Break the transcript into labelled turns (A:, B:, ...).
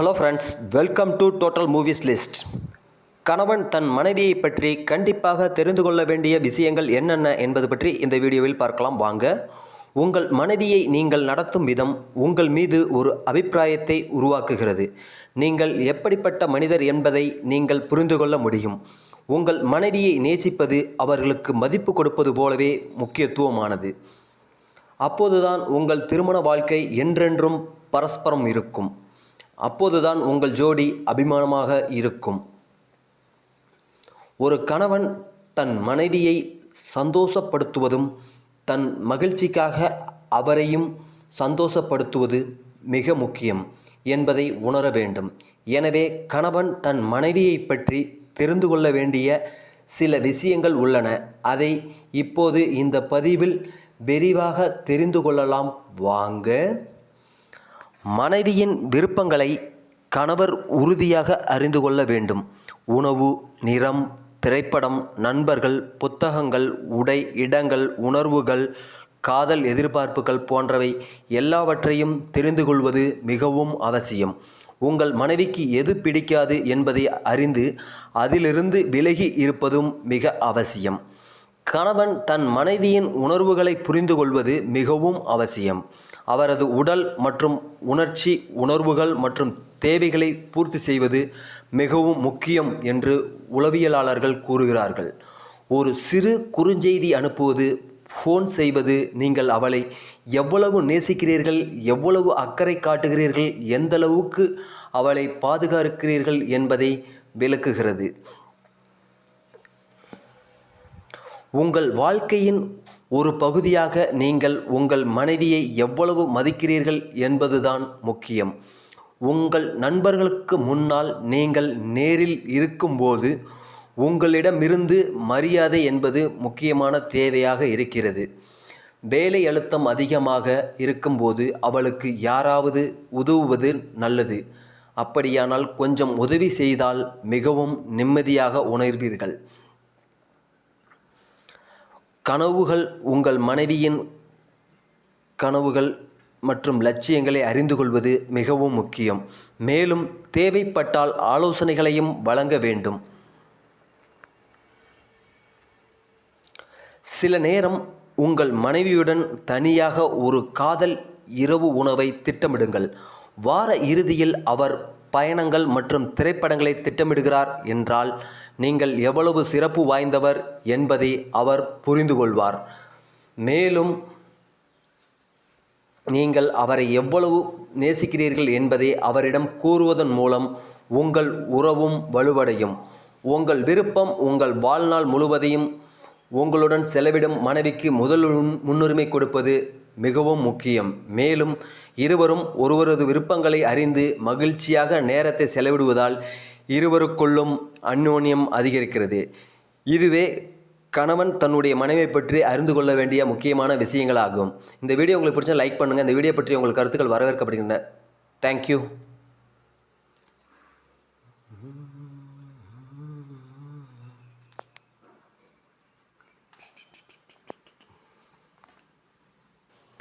A: Hello friends welcome to total movies list கணவன் தன் மனைவியை பற்றி கண்டிப்பாக தெரிந்து கொள்ள வேண்டிய விஷயங்கள் என்னென்ன என்பது பற்றி இந்த வீடியோவில் பார்க்கலாம். வாங்க. உங்கள் மனைவியை நீங்கள் நடத்தும் விதம் உங்கள் மீது ஒரு அபிப்பிராயத்தை உருவாக்குகிறது. நீங்கள் எப்படிப்பட்ட மனிதர் என்பதை நீங்கள் புரிந்து கொள்ள முடியும். உங்கள் மனைவியை நேசிப்பது அவர்களுக்கு மதிப்பு கொடுப்பது போலவே முக்கியத்துவமானது. அப்போதுதான் உங்கள் திருமண வாழ்க்கை என்றென்றும் பரஸ்பரம் இருக்கும். அப்போதுதான் உங்கள் ஜோடி அபிமானமாக இருக்கும். ஒரு கணவன் தன் மனைவியை சந்தோஷப்படுத்துவதும் தன் மகிழ்ச்சிக்காக அவரையும் சந்தோஷப்படுத்துவது மிக முக்கியம் என்பதை உணர வேண்டும். எனவே கணவன் தன் மனைவியை பற்றி தெரிந்து கொள்ள வேண்டிய சில விஷயங்கள் உள்ளன. அதை இப்போது இந்த பதிவில் விரிவாக தெரிந்து கொள்ளலாம். வாங்க. மனைவியின் விருப்பங்களை கணவர் உறுதியாக அறிந்து கொள்ள வேண்டும். உணவு நிறம் திரைப்படம் நண்பர்கள் புத்தகங்கள் உடை இடங்கள் உணர்வுகள் காதல் எதிர்பார்ப்புகள் போன்றவை எல்லாவற்றையும் தெரிந்து கொள்வது மிகவும் அவசியம். உங்கள் மனைவிக்கு எது பிடிக்காது என்பதை அறிந்து அதிலிருந்து விலகி இருப்பதும் மிக அவசியம். கணவன் தன் மனைவியின் உணர்வுகளை புரிந்து கொள்வது மிகவும் அவசியம். அவரது உடல் மற்றும் உணர்ச்சி உணர்வுகள் மற்றும் தேவைகளை பூர்த்தி செய்வது மிகவும் முக்கியம் என்று உளவியலாளர்கள் கூறுகிறார்கள். ஒரு சிறு குறுஞ்செய்தி அனுப்புவது ஃபோன் செய்வது நீங்கள் அவளை எவ்வளவு நேசிக்கிறீர்கள் எவ்வளவு அக்கறை காட்டுகிறீர்கள் எந்தளவுக்கு அவளை பாதுகாக்கிறீர்கள் என்பதை விளக்குகிறது. உங்கள் வாழ்க்கையின் ஒரு பகுதியாக நீங்கள் உங்கள் மனைவியை எவ்வளவு மதிக்கிறீர்கள் என்பதுதான் முக்கியம். உங்கள் நண்பர்களுக்கு முன்னால் நீங்கள் நேரில் இருக்கும்போது உங்களிடமிருந்து மரியாதை என்பது முக்கியமான தேவையாக இருக்கிறது. வேலை அழுத்தம் அதிகமாக இருக்கும்போது அவளுக்கு யாராவது உதவுவது நல்லது. அப்படியானால் கொஞ்சம் உதவி செய்தால் மிகவும் நிம்மதியாக உணர்வீர்கள். கனவுகள் உங்கள் மனைவியின் கனவுகள் மற்றும் லட்சியங்களை அறிந்து கொள்வது மிகவும் முக்கியம். மேலும் தேவைப்பட்டால் ஆலோசனைகளையும் வழங்க வேண்டும். சில நேரம் உங்கள் மனைவியுடன் தனியாக ஒரு காதல் இரவு உணவை திட்டமிடுங்கள். வார இறுதியில் அவர் பயணங்கள் மற்றும் திரைப்படங்களை திட்டமிடுகிறார் என்றால் நீங்கள் எவ்வளவு சிறப்பு வாய்ந்தவர் என்பதை அவர் புரிந்து கொள்வார் மேலும் நீங்கள் அவரை எவ்வளவு நேசிக்கிறீர்கள் என்பதை அவரிடம் கூறுவதன் மூலம் உங்கள் உறவும் வலுவடையும். உங்கள் விருப்பம் உங்கள் வாழ்நாள் முழுவதையும் உங்களுடன் செலவிடும் மனைவிக்கு முதல் முன்னுரிமை கொடுப்பது மிகவும் முக்கியம். மேலும் இருவரும் ஒருவரது விருப்பங்களை அறிந்து மகிழ்ச்சியாக நேரத்தை செலவிடுவதால் இருவருக்குள்ளும் அந்யோன்யம் அதிகரிக்கிறது. இதுவே கணவன் தன்னுடைய மனைவியை பற்றி அறிந்து கொள்ள வேண்டிய முக்கியமான விஷயங்களாகும். இந்த வீடியோ உங்களுக்கு பிடிச்சா லைக் பண்ணுங்கள் இந்த வீடியோ பற்றி உங்கள் கருத்துக்கள் வரவேற்கப்படுகின்றன. Thank you